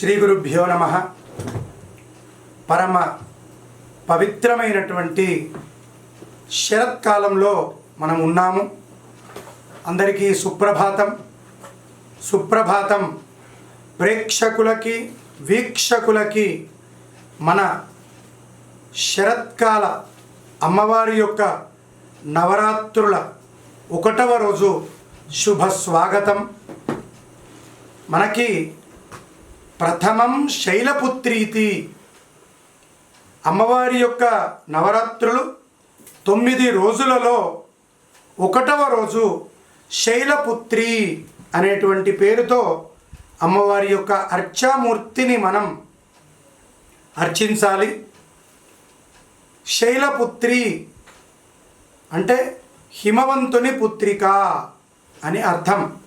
శ్రీ గురుభ్యో నమ. పరమ పవిత్రమైనటువంటి శరత్కాలంలో మనం ఉన్నాము. అందరికీ సుప్రభాతం. సుప్రభాతం ప్రేక్షకులకి వీక్షకులకి మన శరత్కాల అమ్మవారి యొక్క నవరాత్రుల ఒకటవ రోజు శుభ స్వాగతం మనకి ప్రథమం శైలపుత్రీతి. అమ్మవారి యొక్క నవరాత్రులు తొమ్మిది రోజులలో ఒకటవ రోజు శైలపుత్రి అనేటువంటి పేరుతో అమ్మవారి యొక్క అర్చామూర్తిని మనం అర్చించాలి. శైలపుత్రి అంటే హిమవంతుని పుత్రిక అని అర్థం.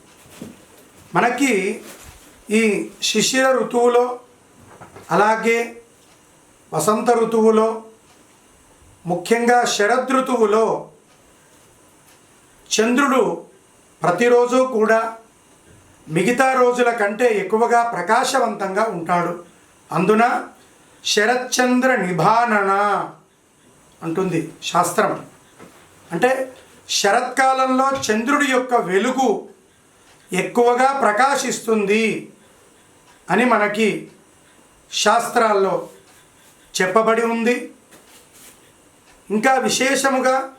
మనకి ఈ శిశిర ఋతువులో అలాగే వసంత ఋతువులో ముఖ్యంగా శరదృతువులో చంద్రుడు ప్రతిరోజు కూడా మిగతా రోజుల కంటే ఎక్కువగా ప్రకాశవంతంగా ఉంటాడు. అందున శరత్చంద్ర నిభానన అంటుంది శాస్త్రం. అంటే శరత్కాలంలో చంద్రుడి యొక్క వెలుగు ఎక్కువగా ప్రకాశిస్తుంది. అని మనకి శాస్త్రాల్లో చెప్పబడి ఉంది. ఇంకా విశేషముగా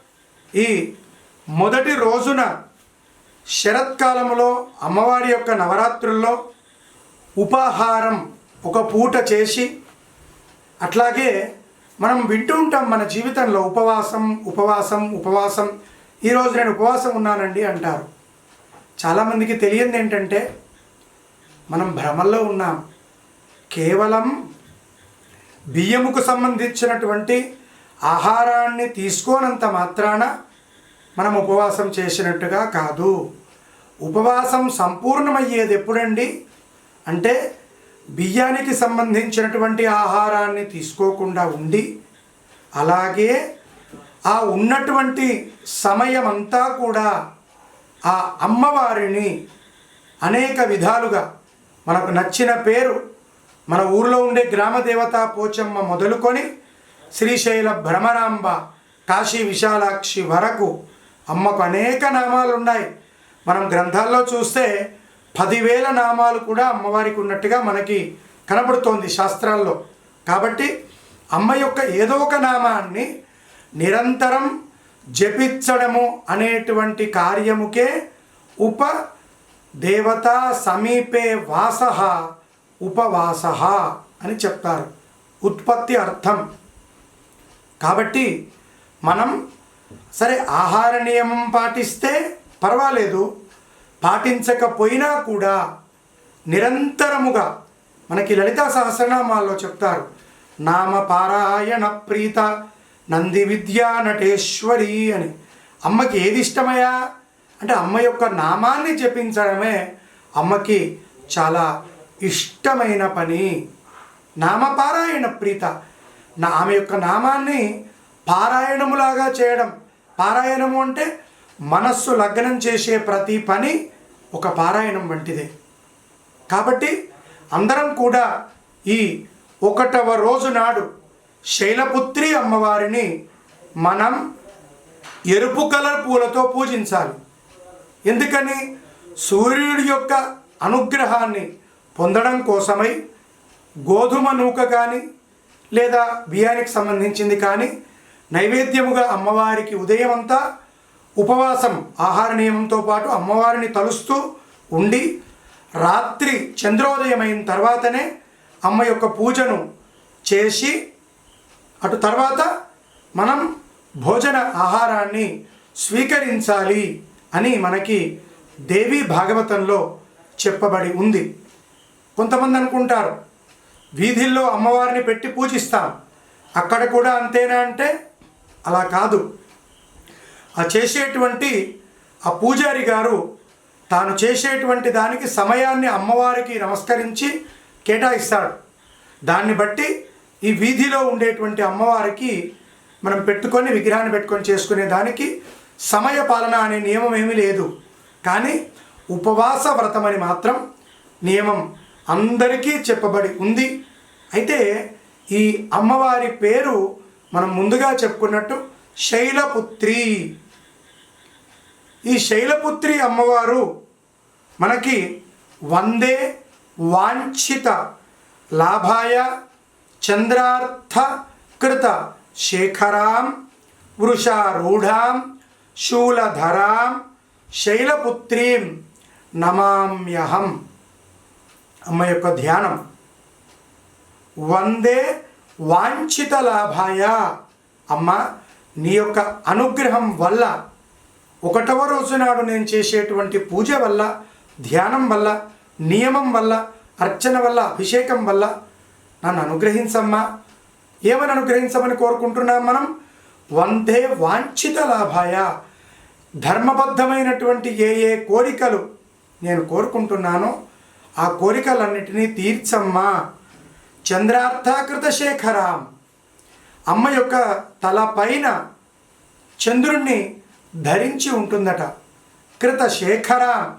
ఈ మొదటి రోజున శరత్కాలంలో అమ్మవారి యొక్క నవరాత్రుల్లో ఉపాహారం ఒక పూట చేసి అట్లాగే మనం వింటూ ఉంటాం మన జీవితంలో ఉపవాసం ఉపవాసం ఉపవాసం ఈరోజు నేను ఉపవాసం ఉన్నానండి అంటారు. చాలామందికి తెలియంది ఏంటంటే మనం భ్రమల్లో ఉన్నాం. కేవలం బియ్యముకు సంబంధించినటువంటి ఆహారాన్ని తీసుకోనంత మాత్రాన మనం ఉపవాసం చేసినట్టుగా కాదు. ఉపవాసం సంపూర్ణమయ్యేది ఎప్పుడండి? అంటే బియ్యానికి సంబంధించినటువంటి ఆహారాన్ని తీసుకోకుండా ఉండి అలాగే ఆ ఉన్నటువంటి సమయం అంతా కూడా ఆ అమ్మవారిని అనేక విధాలుగా మనకు నచ్చిన పేరు మన ఊర్లో ఉండే గ్రామదేవత పోచమ్మ మొదలుకొని శ్రీశైల భ్రమరాంబ కాశీ విశాలాక్షి వరకు అమ్మకు అనేక నామాలు ఉన్నాయి మనం గ్రంథాల్లో చూస్తే పదివేల నామాలు కూడా అమ్మవారికి ఉన్నట్టుగా మనకి కనబడుతోంది శాస్త్రాల్లో. కాబట్టి అమ్మ యొక్క ఏదో ఒక నామాన్ని నిరంతరం జపించడము అనేటువంటి కార్యముకే ఉప దేవతా సమీపే వాస ఉపవాస అని చెప్తారు. ఉత్పత్తి అర్థం. కాబట్టి మనం సరే ఆహార నియమం పాటిస్తే పర్వాలేదు. పాటించకపోయినా కూడా నిరంతరముగా మనకి లలితా సహస్రనామాల్లో చెప్తారు. నామపారాయణ ప్రీత నంది విద్యా నటేశ్వరి అని. అమ్మకి ఏది ఇష్టమయ్యా? అంటే అమ్మ యొక్క నామాన్ని జపించడమే అమ్మకి చాలా ఇష్టమైన పని. నామపారాయణ ప్రీత. నా ఆమె యొక్క నామాన్ని పారాయణములాగా చేయడం. పారాయణము అంటే మనస్సు లగ్నం చేసే ప్రతి పని ఒక పారాయణం వంటిదే. కాబట్టి అందరం కూడా ఈ ఒకటవ రోజు నాడు శైలపుత్రి అమ్మవారిని మనం ఎరుపు కలర్ పూలతో పూజించాలి. ఎందుకని? సూర్యుడి యొక్క అనుగ్రహాన్ని పొందడం కోసమై గోధుమ నూక కానీ లేదా బియ్యానికి సంబంధించింది కానీ నైవేద్యముగా అమ్మవారికి ఉదయం అంతా ఉపవాసం ఆహార నియమంతో పాటు అమ్మవారిని తలుస్తూ ఉండి రాత్రి చంద్రోదయం అయిన తర్వాతనే అమ్మ యొక్క పూజను చేసి అటు తర్వాత మనం భోజన ఆహారాన్ని స్వీకరించాలి. అని మనకి దేవి భాగవతంలో చెప్పబడి ఉంది. కొంతమంది అనుకుంటారు వీధిల్లో అమ్మవారిని పెట్టి పూజిస్తాం అక్కడ కూడా అంతేనా అంటే అలా కాదు. ఆ చేసేటువంటి ఆ పూజారి గారు తాను చేసేటువంటి దానికి సమయాన్ని అమ్మవారికి నమస్కరించి కేటాయిస్తాడు. దాన్ని బట్టి ఈ వీధిలో ఉండేటువంటి అమ్మవారికి మనం పెట్టుకొని విగ్రహాన్ని పెట్టుకొని చేసుకునే దానికి సమయ పాలన అనే నియమం ఏమీ లేదు. కానీ ఉపవాస వ్రతం అని మాత్రం నియమం అందరికీ చెప్పబడి ఉంది. అయితే ఈ అమ్మవారి పేరు మనం ముందుగా చెప్పుకున్నట్టు శైలపుత్రి. ఈ శైలపుత్రి అమ్మవారు మనకి వందే వాంఛిత లాభాయ చంద్రార్థ కృత శేఖరాం వృషారూఢాం శూలధరాం శైలపుత్రీం నమామ్యహం. అమ్మ యొక్క ధ్యానం. వందే వాంఛిత లాభాయ అమ్మ నీ యొక్క అనుగ్రహం వల్ల ఒకటవ రోజు నాడు నేను చేసేటువంటి పూజ వల్ల ధ్యానం వల్ల నియమం వల్ల అర్చన వల్ల అభిషేకం వల్ల నన్ను అనుగ్రహించమ్మా. ఏమని అనుగ్రహించమని కోరుకుంటున్నాం మనం? వందే వాంఛిత లాభాయ. ధర్మబద్ధమైనటువంటి ఏ ఏ కోరికలు నేను కోరుకుంటున్నానో ఆ కోరికలన్నిటినీ తీర్చమ్మా. చంద్రార్థాకృత శేఖరాం అమ్మ యొక్క తల పైన చంద్రుణ్ణి ధరించి ఉంటుందట. కృత శేఖర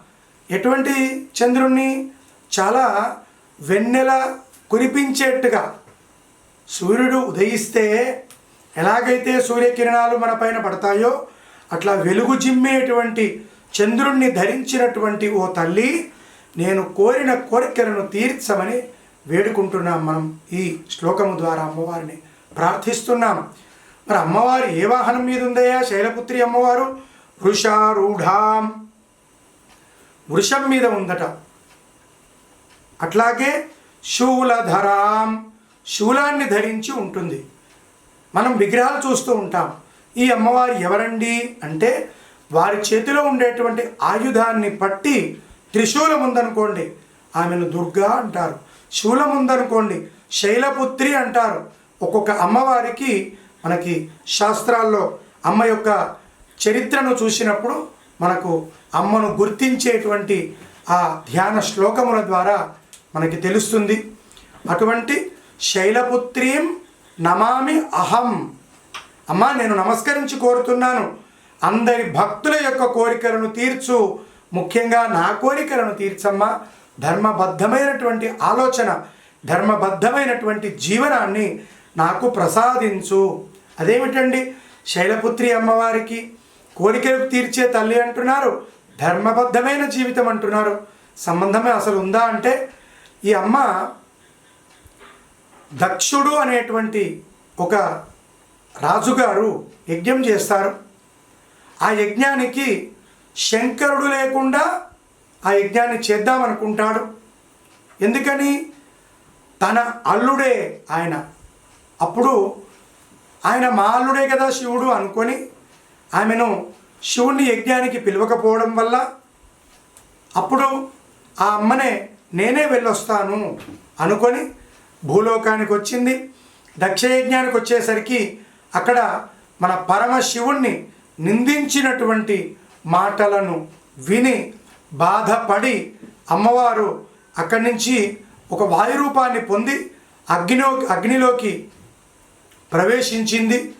ఎటువంటి చంద్రుణ్ణి? చాలా వెన్నెల కురిపించేట్టుగా. సూర్యుడు ఉదయిస్తే ఎలాగైతే సూర్యకిరణాలు మన పైన పడతాయో అట్లా వెలుగు చిమ్మేటువంటి చంద్రుణ్ణి ధరించినటువంటి ఓ తల్లి నేను కోరిన కోరికలను తీర్చమని వేడుకుంటున్నాం మనం ఈ శ్లోకము ద్వారా అమ్మవారిని. ప్రార్థిస్తున్నాం. మరి అమ్మవారు ఏ వాహనం మీద ఉందయ్యా? శైలపుత్రి అమ్మవారు? వృషారూఢాం. వృషం మీద ఉందట. అట్లాగే శూలధరాం. శూలాన్ని ధరించి ఉంటుంది. మనం విగ్రహాలు చూస్తూ ఉంటాం. ఈ అమ్మవారు ఎవరండి? అంటే వారి చేతిలో ఉండేటువంటి ఆయుధాన్ని పట్టి త్రిశూలం ఉందనుకోండి ఆమెను దుర్గా అంటారు. శూలం ఉందనుకోండి శైలపుత్రి అంటారు. ఒక్కొక్క అమ్మవారికి మనకి శాస్త్రాల్లో అమ్మ యొక్క చరిత్రను చూసినప్పుడు మనకు అమ్మను గుర్తించేటువంటి ఆ ధ్యాన శ్లోకముల ద్వారా మనకి తెలుస్తుంది. అటువంటి శైలపుత్రీం నమామి అహం. అమ్మా నేను నమస్కరించి కోరుతున్నాను. అందరి భక్తుల యొక్క కోరికలను తీర్చు. ముఖ్యంగా నా కోరికలను తీర్చమ్మా. ధర్మబద్ధమైనటువంటి ఆలోచన ధర్మబద్ధమైనటువంటి జీవనాన్ని నాకు ప్రసాదించు. అదేమిటండి? శైలపుత్రి అమ్మవారికి కోరికలు తీర్చే తల్లి అంటున్నారు. ధర్మబద్ధమైన జీవితం అంటున్నారు. సంబంధమే అసలు ఉందా అంటే ఈ అమ్మ దక్షుడు అనేటువంటి ఒక రాజుగారు యజ్ఞం చేస్తారు. ఆ యజ్ఞానికి శంకరుడు లేకుండా ఆ యజ్ఞాన్ని చేద్దామనుకుంటాడు ఎందుకని? తన అల్లుడే ఆయన. అప్పుడు ఆయన మా అల్లుడే కదా శివుడు అనుకొని ఆమెను శివుణ్ణి యజ్ఞానికి పిలవకపోవడం వల్ల అప్పుడు ఆ అమ్మనే నేనే వెళ్ళొస్తాను అనుకొని భూలోకానికి వచ్చింది. దక్షయజ్ఞానికి వచ్చేసరికి అక్కడ మన పరమశివుణ్ణి నిందించినటువంటి మాటలను విని బాధపడి అమ్మవారు అక్కడి నుంచి ఒక వాయురూపాన్ని పొంది అగ్నిలో అగ్నిలోకి ప్రవేశించింది.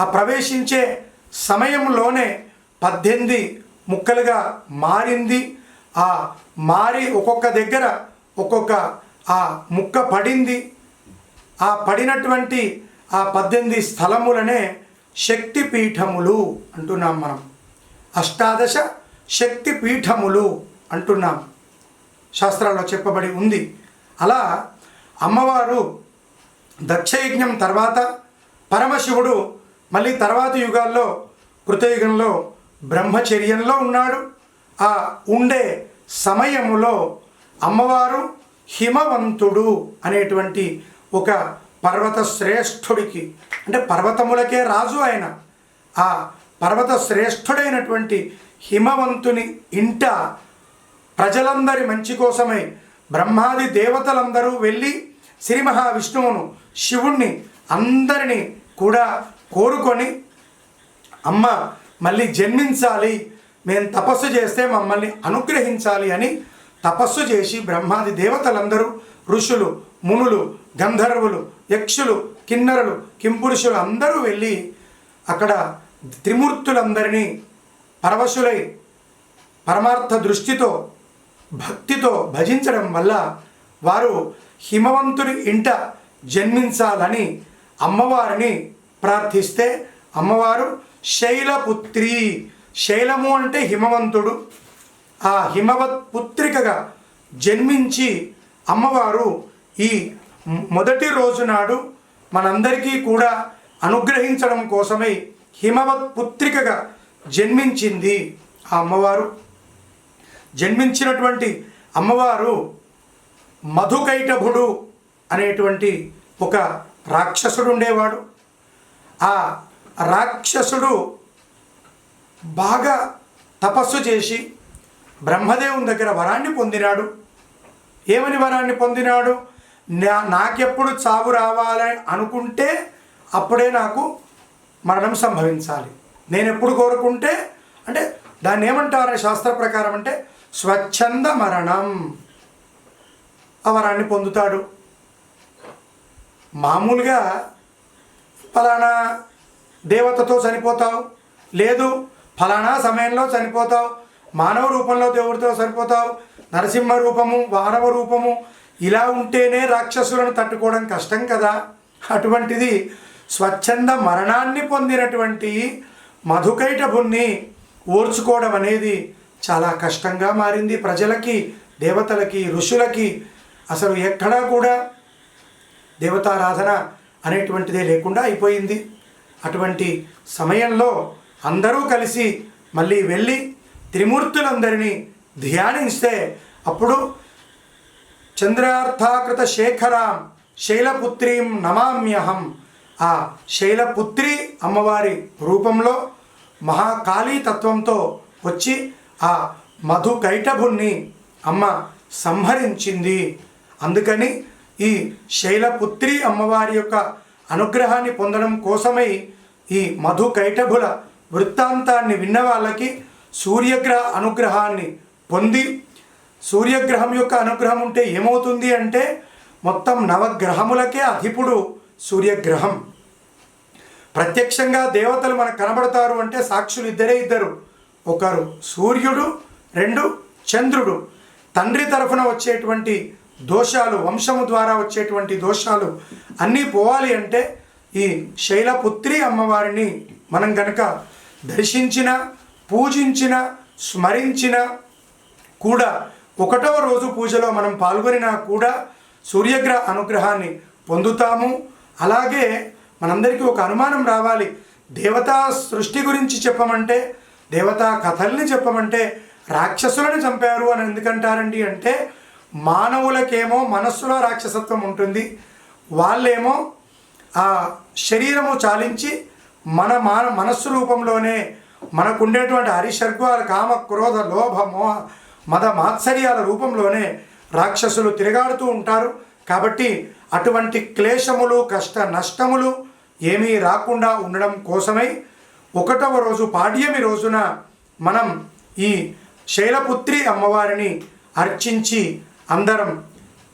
ఆ ప్రవేశించే సమయంలోనే పద్దెనిమిది ముక్కలుగా మారింది. ఆ మారి ఒక్కొక్క దగ్గర ఒక్కొక్క ఆ ముక్క పడింది. ఆ పడినటువంటి ఆ పద్దెనిమిది స్థలములనే శక్తి పీఠములు అంటున్నాం మనం. అష్టాదశ శక్తి పీఠములు అంటున్నాం. శాస్త్రాల్లో చెప్పబడి ఉంది. అలా అమ్మవారు దక్షయజ్ఞం తర్వాత పరమశివుడు మళ్ళీ తర్వాత యుగాల్లో కృతయుగంలో బ్రహ్మచర్యంలో ఉన్నాడు. ఆ ఉండే సమయములో అమ్మవారు హిమవంతుడు అనేటువంటి ఒక పర్వత శ్రేష్ఠుడికి అంటే పర్వతములకే రాజు ఆయన. ఆ పర్వత శ్రేష్ఠుడైనటువంటి హిమవంతుని ఇంట ప్రజలందరి మంచి కోసమై బ్రహ్మాది దేవతలందరూ వెళ్ళి శ్రీ మహావిష్ణువును శివుణ్ణి అందరినీ కూడా కోరుకొని అమ్మ మళ్ళీ జన్మించాలి. మేము తపస్సు చేస్తే మమ్మల్ని అనుగ్రహించాలి అని తపస్సు చేసి బ్రహ్మాది దేవతలందరూ ఋషులు మునులు గంధర్వులు యక్షులు కిన్నరులు కింపురుషులు అందరూ వెళ్ళి అక్కడ త్రిమూర్తులందరినీ పరవశులై పరమార్థ దృష్టితో భక్తితో భజించడం వల్ల వారు హిమవంతుని ఇంట జన్మించాలని అమ్మవారిని ప్రార్థిస్తే అమ్మవారు శైలపుత్రి. శైలము అంటే హిమవంతుడు. ఆ హిమవత్ పుత్రికగా జన్మించి అమ్మవారు ఈ మొదటి రోజు నాడు మనందరికీ కూడా అనుగ్రహించడం కోసమై హిమవత్ పుత్రికగా జన్మించింది ఆ అమ్మవారు. జన్మించినటువంటి అమ్మవారు మధుకైటభుడు అనేటువంటి ఒక రాక్షసుడు ఉండేవాడు. ఆ రాక్షసుడు బాగా తపస్సు చేసి బ్రహ్మదేవుని దగ్గర వరాన్ని పొందినాడు. ఏమని వరాన్ని పొందినాడు? నా నాకెప్పుడు చావు రావాలని అనుకుంటే అప్పుడే నాకు మరణం సంభవించాలి. నేను ఎప్పుడు కోరుకుంటే అంటే దాన్ని ఏమంటారు శాస్త్ర ప్రకారం అంటే స్వచ్ఛంద మరణం. ఆ వరాన్ని పొందుతాడు. మామూలుగా ఫలానా దేవతతో చనిపోతావు లేదు ఫలానా సమయంలో చనిపోతావు మానవ రూపంలో దేవుడితో సరిపోతావు. నరసింహ రూపము వానవ రూపము. ఇలా ఉంటేనే రాక్షసులను తట్టుకోవడం కష్టం కదా. అటువంటిది స్వచ్ఛంద మరణాన్ని పొందినటువంటి మధుకైటభుణ్ణి ఓర్చుకోవడం అనేది చాలా కష్టంగా మారింది ప్రజలకి దేవతలకి ఋషులకి. అసలు ఎక్కడా కూడా దేవతారాధన అనేటువంటిదే లేకుండా అయిపోయింది. అటువంటి సమయంలో అందరూ కలిసి మళ్ళీ వెళ్ళి త్రిమూర్తులందరినీ ధ్యానిస్తే అప్పుడు చంద్రార్థాకృత శేఖరాం శైలపుత్రీం నమామ్యహం. ఆ శైలపుత్రి అమ్మవారి రూపంలో మహాకాళీ తత్వంతో వచ్చి ఆ మధు కైటభుణ్ణి అమ్మ సంహరించింది. అందుకని ఈ శైలపుత్రి అమ్మవారి యొక్క అనుగ్రహాన్ని పొందడం కోసమై ఈ మధు కైటభుల వృత్తాంతాన్ని విన్న వాళ్ళకి సూర్యగ్రహ అనుగ్రహాన్ని పొంది సూర్యగ్రహం యొక్క అనుగ్రహం ఉంటే ఏమవుతుంది అంటే మొత్తం నవగ్రహములకే అధిపుడు సూర్యగ్రహం. ప్రత్యక్షంగా దేవతలు మనకు కనబడతారు అంటే సాక్షులు ఇద్దరే ఇద్దరు. ఒకరు సూర్యుడు రెండు చంద్రుడు. తండ్రి తరఫున వచ్చేటువంటి దోషాలు వంశము ద్వారా వచ్చేటువంటి దోషాలు అన్నీ పోవాలి అంటే ఈ శైలపుత్రి అమ్మవారిని మనం గనక దర్శించిన పూజించిన స్మరించిన కూడా ఒకటవ రోజు పూజలో మనం పాల్గొనినా కూడా సూర్యగ్రహ అనుగ్రహాన్ని పొందుతాము. అలాగే మనందరికీ ఒక అనుమానం రావాలి. దేవతా సృష్టి గురించి చెప్పమంటే దేవతా కథల్ని చెప్పమంటే రాక్షసులను చంపారు అని ఎందుకంటారండి అంటే మానవులకేమో మనస్సులో రాక్షసత్వం ఉంటుంది. వాళ్ళేమో ఆ శరీరము చాలించి మన మాన మనస్సు రూపంలోనే మనకుండేటువంటి హరిషర్గాలు కామ క్రోధ లోభ మోహ మద మాత్సర్యాల రూపంలోనే రాక్షసులు తిరగాడుతూ ఉంటారు. కాబట్టి అటువంటి క్లేశములు కష్ట నష్టములు ఏమీ రాకుండా ఉండడం కోసమై ఒకటవ రోజు పాడ్యమి రోజున మనం ఈ శైలపుత్రి అమ్మవారిని అర్చించి అందరం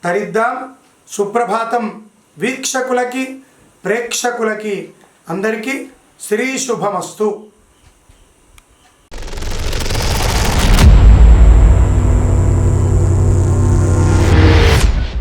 తరిద్దాం. సుప్రభాతం వీక్షకులకి ప్రేక్షకులకి అందరికీ శ్రీ శుభమస్తు.